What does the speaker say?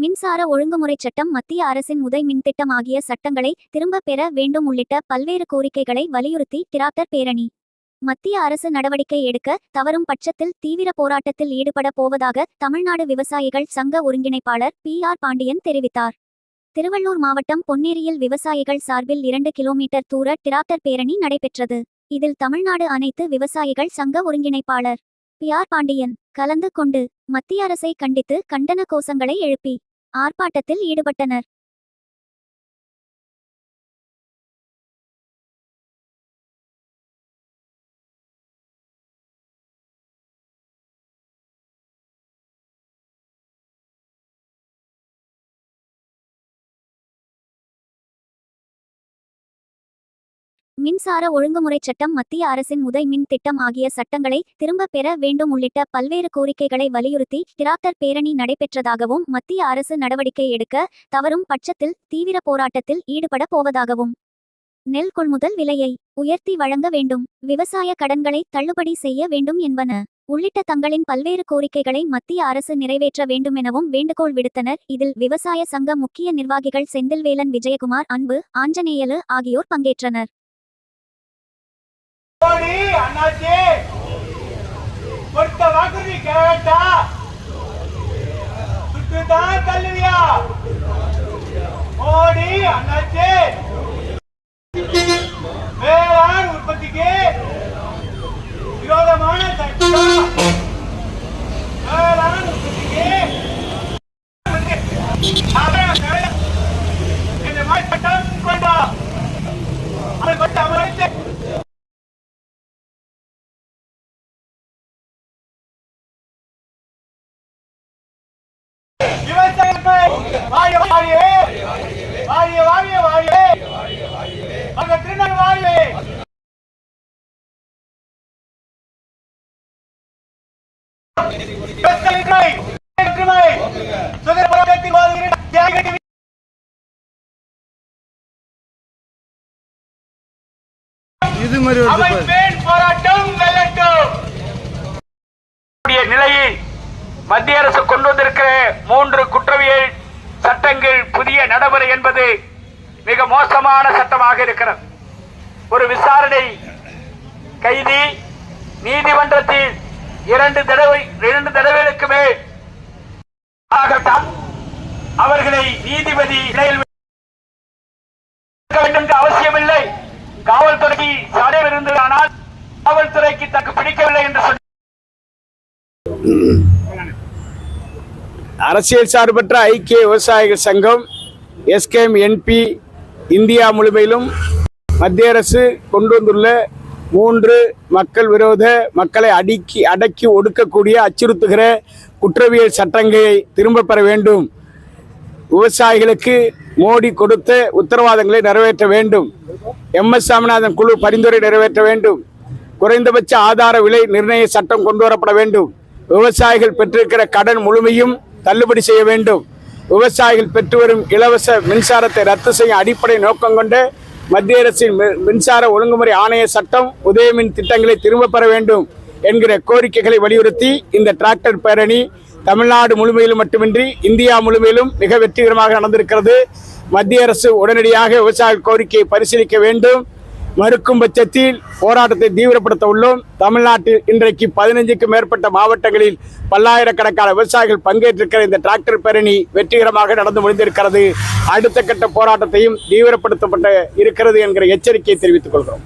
மின்சார ஒழுங்குமுறை சட்டம் மத்திய அரசின் உதய் மின்திட்டம் ஆகிய சட்டங்களை திரும்பப் பெற வேண்டும் உள்ளிட்ட பல்வேறு கோரிக்கைகளை வலியுறுத்தி டிராக்டர் பேரணி. மத்திய அரசு நடவடிக்கை எடுக்க தவறும் பட்சத்தில் தீவிர போராட்டத்தில் ஈடுபட போவதாக தமிழ்நாடு விவசாயிகள் சங்க ஒருங்கிணைப்பாளர் பி. ஆர். பாண்டியன் தெரிவித்தார். திருவள்ளூர் மாவட்டம் பொன்னேரியில் விவசாயிகள் சார்பில் இரண்டு கிலோமீட்டர் தூர டிராக்டர் பேரணி நடைபெற்றது. இதில் தமிழ்நாடு அனைத்து விவசாயிகள் சங்க ஒருங்கிணைப்பாளர் பி. ஆர். பாண்டியன் கலந்து கொண்டு மத்திய அரசை கண்டித்து கண்டன கோஷங்களை எழுப்பி ஆர்ப்பாட்டத்தில் ஈடுபட்டனர். மின்சார ஒழுங்குமுறை சட்டம் மத்திய அரசின் உதய் மின் திட்டம் ஆகிய சட்டங்களை திரும்பப் பெற வேண்டும் உள்ளிட்ட பல்வேறு கோரிக்கைகளை வலியுறுத்தி டிராக்டர் பேரணி நடைபெற்றதாகவும் மத்திய அரசு நடவடிக்கை எடுக்க தவறும் பட்சத்தில் தீவிர போராட்டத்தில் ஈடுபட போவதாகவும். நெல் கொள்முதல் விலையை உயர்த்தி வழங்க வேண்டும். விவசாய கடன்களை தள்ளுபடி செய்ய வேண்டும் என்பன உள்ளிட்ட தங்களின் பல்வேறு கோரிக்கைகளை மத்திய அரசு நிறைவேற்ற வேண்டுமெனவும் வேண்டுகோள் விடுத்தனர். இதில் விவசாய சங்க முக்கிய நிர்வாகிகள் செந்தில்வேலன் விஜயகுமார் அன்பு ஆஞ்சநேயலு ஆகியோர் பங்கேற்றனர். மோடி அண்ணாச்சி. கொடுத்த வாக்குறுதி கேட்டா சுட்டுதான் தள்ளுவியா மோடி அண்ணாச்சி வேளாண் உற்பத்திக்கு விரோதமான சட்டம் வேளாண் உற்பத்திக்கு அவன் வேளாண் இந்த மாதிரி சட்டம் கொண்டா அவன் கொண்டு அமர்த்து விவசாயிகள் வாழ வாழியே வாழிய வாழிய வாழியே அங்க திருநெல் வாழியே விவசாயிகளை ஒற்றுமை சுதந்திர போராட்டத்தில் வாழ்கிற தியாகிகள் இது மாதிரி போராட்டம் வெல்லட்டும். நிலையில் மத்திய அரசு கொண்டு வந்திருக்கிற மூன்று குற்றவியல் சட்டங்கள் புதிய நடைமுறை என்பது மிக மோசமான சட்டமாக இருக்கிறது. ஒரு விசாரணை கைதி நீதிமன்றத்தில் இரண்டு தடவை இரண்டு தடவைகளுக்கு மேல் அவர்களை நீதிபதி இடையில் வேண்டும் அவசியமில்லை. காவல்துறை சடம் இருந்தது ஆனால் காவல்துறைக்கு தக்கு பிடிக்கவில்லை என்று சொன்ன அரசியல் சார்பற்ற ஐக்கிய விவசாயிகள் சங்கம் எஸ்கேஎம் என்பி இந்தியா முழுமையிலும் மத்திய அரசு கொண்டு வந்துள்ள மூன்று மக்கள் விரோத மக்களை அடக்கி அடக்கி ஒடுக்கக்கூடிய அச்சுறுத்துகிற குற்றவியல் சட்டங்களை திரும்பப் பெற வேண்டும். விவசாயிகளுக்கு மோடி கொடுத்த உத்தரவாதங்களை நிறைவேற்ற வேண்டும். எம் எஸ் சாமிநாதன் குழு பரிந்துரை நிறைவேற்ற வேண்டும். குறைந்தபட்ச ஆதார விலை நிர்ணய சட்டம் கொண்டு வரப்பட வேண்டும். விவசாயிகள் பெற்றிருக்கிற கடன் முழுமையும் தள்ளுபடி செய்ய வேண்டும். விவசாயிகள் பெற்று வரும் இலவச மின்சாரத்தை ரத்து செய்யும் அடிப்படை நோக்கம் கொண்ட மத்திய அரசின் மின்சார ஒழுங்குமுறை ஆணைய சட்டம் உதயமின் திட்டங்களை திரும்பப் பெற வேண்டும் என்கிற கோரிக்கைகளை வலியுறுத்தி இந்த டிராக்டர் பேரணி தமிழ்நாடு முழுமையிலும் மட்டுமின்றி இந்தியா முழுமையிலும் மிக வெற்றிகரமாக நடந்திருக்கிறது. மத்திய அரசு உடனடியாக விவசாய கோரிக்கையை பரிசீலிக்க வேண்டும். மறுக்கும் பட்சத்தில் போராட்டத்தை தீவிரப்படுத்த உள்ளோம். தமிழ்நாட்டில் இன்றைக்கு பதினைஞ்சுக்கும் மேற்பட்ட மாவட்டங்களில் பல்லாயிரக்கணக்கான விவசாயிகள் பங்கேற்றிருக்கிற இந்த டிராக்டர் பேரணி வெற்றிகரமாக நடந்து முடிந்திருக்கிறது. அடுத்த கட்ட போராட்டத்தையும் தீவிரப்படுத்தப்பட்ட இருக்கிறது என்கிற எச்சரிக்கையை தெரிவித்துக் கொள்கிறோம்.